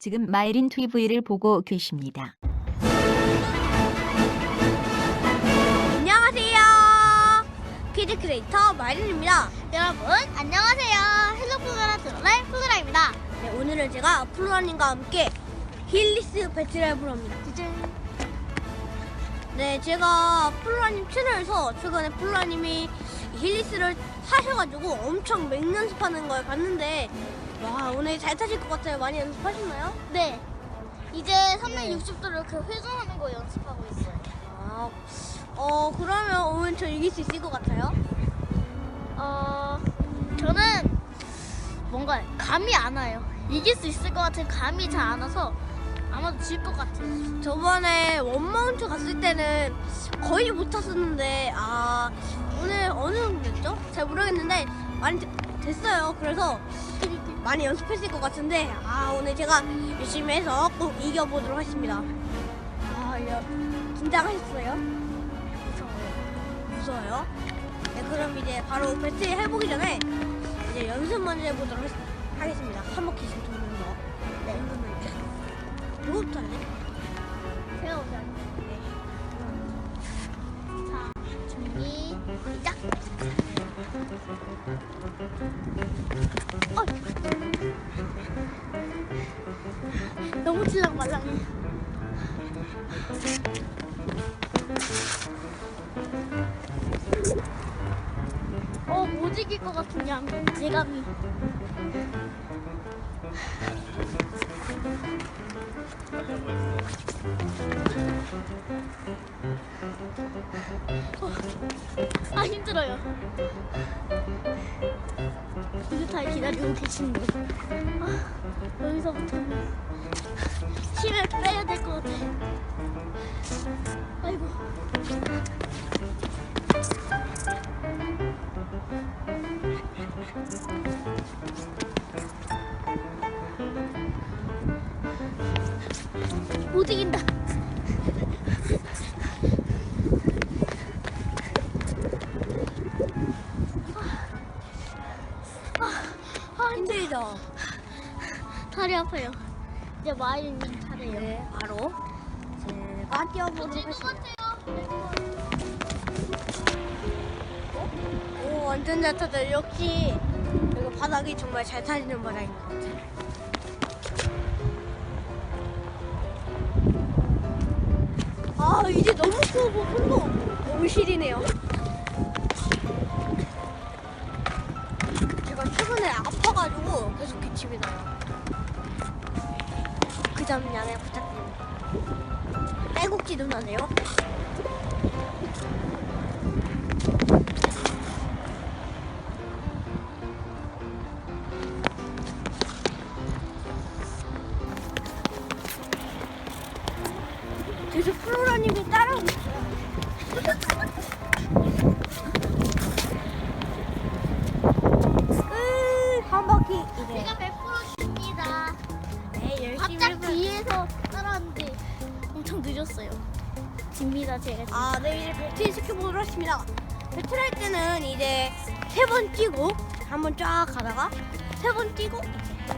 지금 마이린 TV를 보고 계십니다. 안녕하세요. 키즈 크리에이터 마린입니다. 여러분, 안녕하세요. 헬로 플로라 드러날 플로라입니다. 네, 오늘은 제가 플로라님과 함께 힐리스 배틀해보려 합니다. 짜잔. 네, 제가 플로라님 채널에서 최근에 플로라님이 힐리스를 타셔가지고 엄청 맹 연습하는 걸 봤는데, 와, 오늘 잘 타실 것 같아요. 많이 연습하셨나요? 네. 이제 360도로 이렇게 회전하는 거 연습하고 있어요. 아, 어, 그러면 오늘 저 이길 수 있을 것 같아요? 어, 저는 뭔가 감이 안 와요. 이길 수 있을 것 같은 감이 잘 안 와서 아마도 질 것 같아요. 저번에 원마운트 갔을 때는 거의 못 탔었는데 아 오늘 어느 정도 모르겠는데 많이 되- 됐어요. 그래서 많이 연습했을 것 같은데 아 오늘 제가 열심히 해서 꼭 이겨보도록 하겠습니다. 아 여, 긴장하셨어요? 무서워요. 무서워요? 네 그럼 이제 바로 배틀 해보기 전에 이제 연습 먼저 해보도록 하겠- 하겠습니다. 한 바퀴씩 돌면서 네 누구부터 할래? 제가 오지 너무 칠랑말랑해. 어, 못 이길 것 같은 양, 예감이. 아 힘들어요. 이거 기다리고 계시는데 아, 여기서부터 힘을 빼야 될 것 같아. 아이고. 못 이긴다. 아, 힘들죠? 다리 아파요. 이제 마이님 차례예요. 네, 바로 제가 뛰어보도록 하겠습니다. 오, 완전 잘 타죠. 역시 여기 바닥이 정말 잘 타지는 바닥인 것 같아요. 아, 이제 너무 커서 손도 너무 시리네요. 제가 최근에 아파가지고 계속 기침이 나요. 그 점 양해 부탁드립니다. 빼곡지도 나네요. 제가. 아, 네, 이제 배틀 시켜보도록 하겠습니다. 배틀 할 때는 이제 세 번 뛰고, 한 번 쫙 가다가, 세 번 뛰고,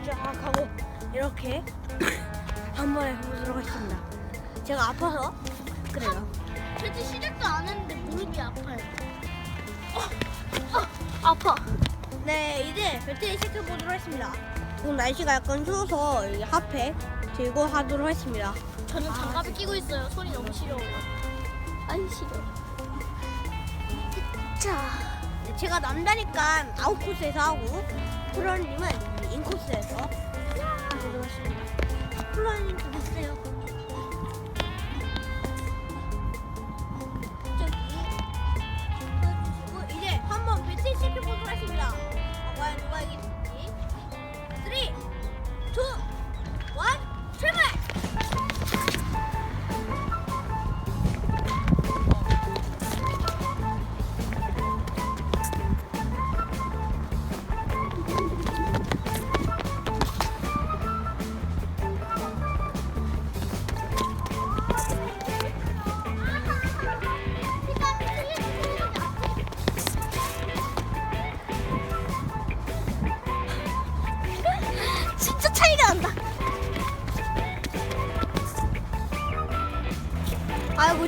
쫙 가고, 이렇게 한 번 해보도록 하겠습니다. 제가 아파서, 그래요. 배트 시작도 안 했는데 무릎이 아파요. 어, 어, 아파. 네, 이제 배틀 시켜보도록 하겠습니다. 오늘 날씨가 약간 추워서 이 핫팩 들고 하도록 하겠습니다. 저는 아, 장갑을 끼고 있어요. 손이 너무 시려워요. 아이 시려. 자, 네, 제가 남자니까 아웃코스에서 하고, 프로님은 인코스에서 하도록 하겠습니다.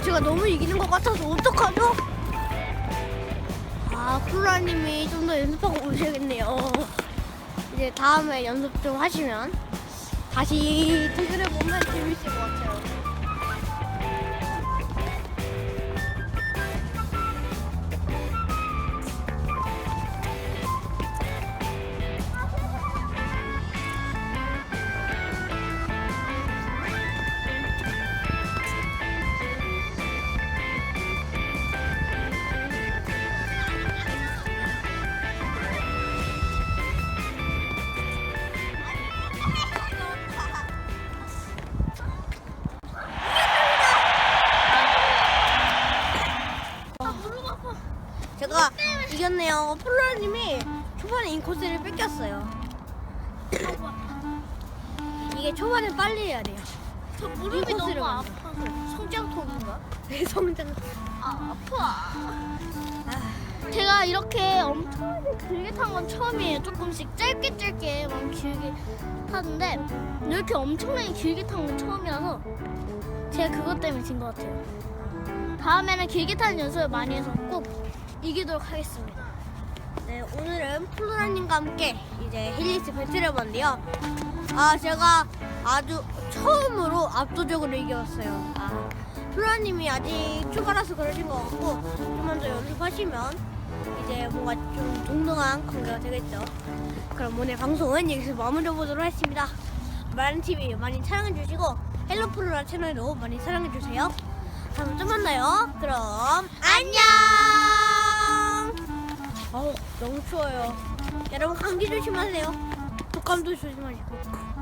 제가 너무 이기는 것 같아서 어떡하죠? 아 플라님이 좀 더 연습하고 오셔야겠네요. 이제 다음에 연습 좀 하시면 다시 대결해 보면 재밌을 것 같아요. 이겼네요. 플라님이 초반에 인코스를 뺏겼어요. 이게 초반에 빨리 해야 돼요. 저 무릎이 인코스를 너무. 아파서 성장통인가? 내 성장. 아 아파. 제가 이렇게 엄청나게 길게 탄 건 처음이에요. 조금씩 짧게 짧게 막 길게 타는데 이렇게 엄청나게 길게 탄 건 처음이라서 제가 그것 때문에 진 것 같아요. 다음에는 길게 타는 연습을 많이 해서 꼭 이기도록 하겠습니다. 네, 오늘은 플로라님과 함께 이제 힐리스 배틀을 해봤는데요. 아, 제가 아주 처음으로 압도적으로 이겼어요. 아, 플로라님이 아직 초반라서 그러신 것 같고, 좀만 더 연습하시면 이제 뭔가 좀 동등한 관계가 되겠죠. 그럼 오늘 방송은 여기서 마무리해보도록 하겠습니다. 마른TV 많이 사랑해주시고, 헬로 플로라 채널도 많이 사랑해주세요. 다음에 또 만나요. 그럼, 안녕! 어우, 너무 추워요. 여러분 감기 조심하세요. 독감도 조심하시고.